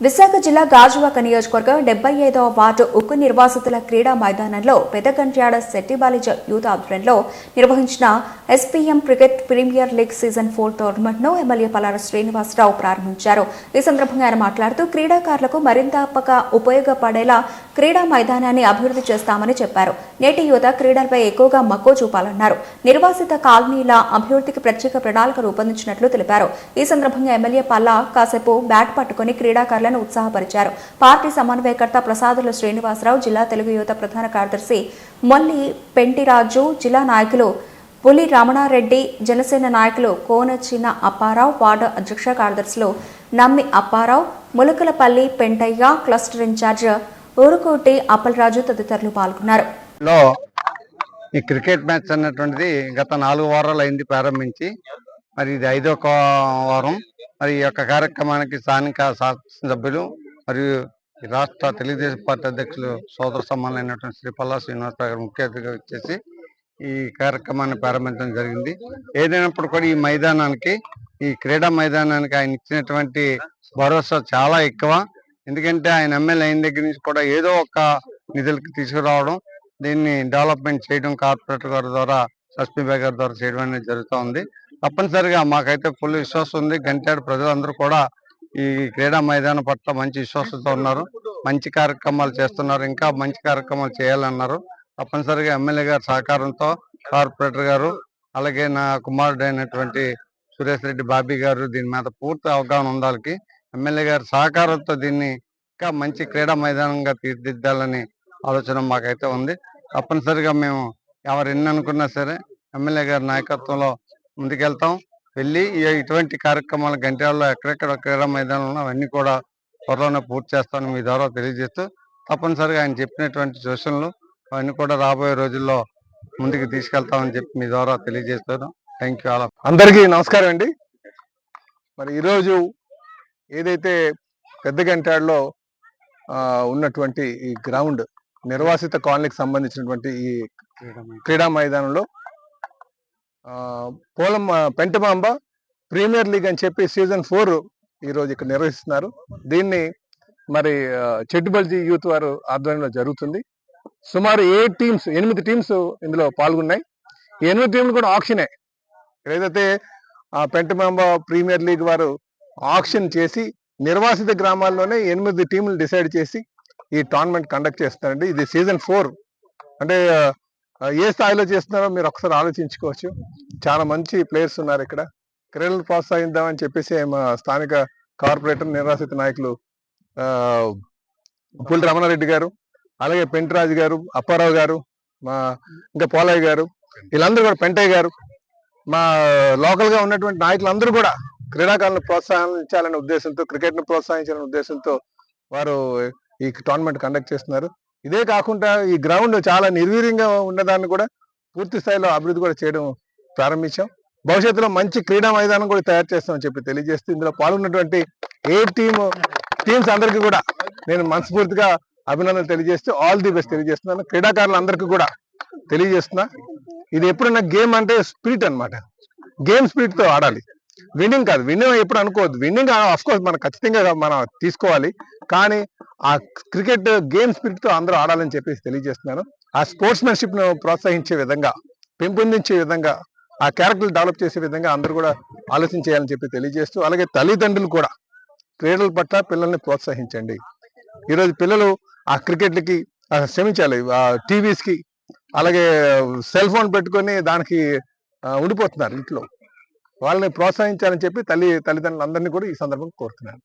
విశాఖ జిల్లా గాజువాక నియోజకవర్గం డెబ్బై ఐదవ వార్డు ఉక్కు నిర్వాసితుల క్రీడా మైదానంలో పెదగంట్యాడ శెట్టిబాలిజ యూత్ ఆధ్వర్యంలో నిర్వహించిన SPM cricket premier league season four టోర్నమెంట్ను MLA Palara Srinivasarao ప్రారంభించారు. ఈ సందర్భంగా ఆయన మాట్లాడుతూ క్రీడాకారులకు మరింత ఉపయోగపడేలా క్రీడా మైదానాన్ని అభివృద్ధి చేస్తామని చెప్పారు. నేటి యువత క్రీడలపై ఎక్కువగా మక్కువ చూపాలన్నారు. నిర్వాసిత కాలనీల అభివృద్ధికి ప్రత్యేక ప్రణాళిక రూపొందించినట్లు తెలిపారు. ఈ సందర్భంగా ఎమ్మెల్యే పల్లా కాసేపు బ్యాట్ పట్టుకుని క్రీడాకారులను ఉత్సాహపరిచారు. పార్టీ సమన్వయకర్త ప్రసాదుల శ్రీనివాసరావు జిల్లా తెలుగు యువత ప్రధాన కార్యదర్శి మొల్లి పెంటిరాజు జిల్లా నాయకులు పులి రమణారెడ్డి జనసేన నాయకులు కోనచిన అప్పారావు వార్డు అధ్యక్ష కార్యదర్శులు నమ్మి అప్పారావు ములకలపల్లి పెంటయ్య క్లస్టర్ ఇన్ఛార్జ్ ఊరుకోటి అప్పలరాజు తదితరులు పాల్గొన్నారు. ఈ క్రికెట్ మ్యాచ్ అన్నటువంటిది గత నాలుగు వారాలు అయింది ప్రారంభించి మరి ఇది ఐదో వారం. మరి ఈ యొక్క కార్యక్రమానికి స్థానిక శాసనసభ్యులు మరియు రాష్ట్ర తెలుగుదేశం పార్టీ అధ్యక్షులు సోదర సమానమైనటువంటి శ్రీ పల్లా శ్రీనివాసరావు గారు ముఖ్య అతిథిగా వచ్చేసి ఈ కార్యక్రమాన్ని ప్రారంభించడం జరిగింది. ఏదైనప్పుడు కూడా ఈ మైదానానికి ఈ క్రీడా మైదానానికి ఆయన ఇచ్చినటువంటి భరోసా చాలా ఎక్కువ. ఎందుకంటే ఆయన ఎమ్మెల్యే అయిన దగ్గర నుంచి కూడా ఏదో ఒక నిధులకి తీసుకురావడం దీన్ని డెవలప్మెంట్ చేయడం కార్పొరేటర్ గారి ద్వారా సస్మిబా గారి ద్వారా చేయడం అనేది జరుగుతూ ఉంది. తప్పనిసరిగా మాకైతే ఫుల్ విశ్వాసం ఉంది. గంటాడు ప్రజలందరూ కూడా ఈ క్రీడా మైదానం పట్ల మంచి విశ్వాసంతో ఉన్నారు. మంచి కార్యక్రమాలు చేస్తున్నారు. ఇంకా మంచి కార్యక్రమాలు చేయాలన్నారు. తప్పనిసరిగా ఎమ్మెల్యే గారి సహకారంతో కార్పొరేటర్ గారు అలాగే నా కుమారుడు అయినటువంటి సురేష్ రెడ్డి బాబీ గారు దీని మీద పూర్తి అవగాహన ఉండాలి ఎమ్మెల్యే గారి సహకారంతో దీన్ని ఇంకా మంచి క్రీడా మైదానంగా తీర్చిదిద్దాలని ఆలోచన మాకైతే ఉంది. తప్పనిసరిగా మేము ఎవరు ఎన్ని అనుకున్నా సరే ఎమ్మెల్యే గారి నాయకత్వంలో ముందుకెళ్తాం. వెళ్ళి ఇటువంటి కార్యక్రమాలు గంటల్లో ఎక్కడెక్కడ క్రీడా మైదానంలో అవన్నీ కూడా త్వరలోనే పూర్తి చేస్తాను మీ ద్వారా తెలియజేస్తూ తప్పనిసరిగా ఆయన చెప్పినటువంటి సూచనలు అవన్నీ కూడా రాబోయే రోజుల్లో ముందుకు తీసుకెళ్తామని చెప్పి మీ ద్వారా తెలియజేస్తాను థ్యాంక్ యూ. ఆల్ అందరికీ నమస్కారం అండి. మరి ఈరోజు ఏదైతే పెద్ద గంటాడులో ఉన్నటువంటి ఈ గ్రౌండ్ నిర్వాసిత కాలనీకి సంబంధించినటువంటి ఈ క్రీడా మైదానంలో. పోలం పెంటమాంబ ప్రీమియర్ లీగ్ అని చెప్పి సీజన్ ఫోర్ ఈరోజు ఇక్కడ నిర్వహిస్తున్నారు. దీన్ని మరి ఆ, చెట్టుబల్జీ యూత్ వారు ఆధ్వర్యంలో జరుగుతుంది. సుమారు ఏ టీమ్స్ ఎనిమిది టీమ్స్ ఇందులో పాల్గొన్నాయి. ఈ ఎనిమిది టీంలు కూడా ఆప్షనే ఏదైతే ఆ పెంటమాంబ ప్రీమియర్ లీగ్ వారు ఆక్షన్ చేసి నిర్వాసిత గ్రామాల్లోనే ఎనిమిది టీములు డిసైడ్ చేసి ఈ టోర్నమెంట్ కండక్ట్ చేస్తున్నారండి. ఇది సీజన్ ఫోర్. అంటే ఏ స్థాయిలో చేస్తున్నారో మీరు ఒకసారి ఆలోచించుకోవచ్చు. చాలా మంచి ప్లేయర్స్ ఉన్నారు ఇక్కడ. క్రీడలు ప్రోత్సహిద్దామని చెప్పేసి మా స్థానిక కార్పొరేటర్ నిరాశ్రిత నాయకులు పుల్ రమణారెడ్డి గారు అలాగే పెంటరాజు గారు అప్పారావు గారు మా ఇంకా పోలయ్య గారు వీళ్ళందరూ కూడా పెంటయ్య గారు మా లోకల్గా ఉన్నటువంటి నాయకులందరూ కూడా క్రీడాకారులను ప్రోత్సహించాలనే ఉద్దేశంతో క్రికెట్ను ప్రోత్సహించాలనే ఉద్దేశంతో వారు ఈ టోర్నమెంట్ కండక్ట్ చేస్తున్నారు. ఇదే కాకుండా ఈ గ్రౌండ్ చాలా నిర్వీర్యంగా ఉన్నదాన్ని కూడా పూర్తి స్థాయిలో అభివృద్ధి కూడా చేయడం ప్రారంభించాం. భవిష్యత్తులో మంచి క్రీడా మైదానం కూడా తయారు చేస్తామని చెప్పి తెలియజేస్తూ ఇందులో పాల్గొన్నటువంటి ఏ టీమ్ టీమ్స్ అందరికీ కూడా నేను మనస్ఫూర్తిగా అభినందనలు తెలియజేస్తూ ఆల్ ది బెస్ట్ తెలియజేస్తున్నాను. క్రీడాకారులందరికీ కూడా తెలియజేస్తున్నా. ఇది ఎప్పుడన్నా గేమ్ అంటే స్పిరిట్ అన్నమాట. గేమ్ స్పిరిట్తో ఆడాలి. విన్నింగ్ కాదు. విన్నింగ్ ఎప్పుడు అనుకోవద్దు. విన్నింగ్ ఆఫ్ కోర్స్ మనం ఖచ్చితంగా మనం తీసుకోవాలి. కానీ ఆ క్రికెట్ గేమ్ స్పిరిట్తో అందరూ ఆడాలని చెప్పేసి తెలియజేస్తున్నాను. ఆ స్పోర్ట్స్మెన్షిప్ను ప్రోత్సహించే విధంగా పెంపొందించే విధంగా ఆ క్యారెక్టర్ డెవలప్ చేసే విధంగా అందరూ కూడా ఆలోచన చేయాలని చెప్పి తెలియజేస్తూ అలాగే తల్లిదండ్రులు కూడా క్రీడల పట్ల పిల్లల్ని ప్రోత్సహించండి. ఈరోజు పిల్లలు ఆ క్రికెట్లకి శ్రమించాలి ఆ టీవీస్కి అలాగే సెల్ ఫోన్ పెట్టుకొని దానికి ఉండిపోతున్నారు ఇంట్లో. వాళ్ళని ప్రోత్సహించాలని చెప్పి తల్లి తల్లిదండ్రులందరినీ కూడా ఈ సందర్భంగా కోరుతున్నాను.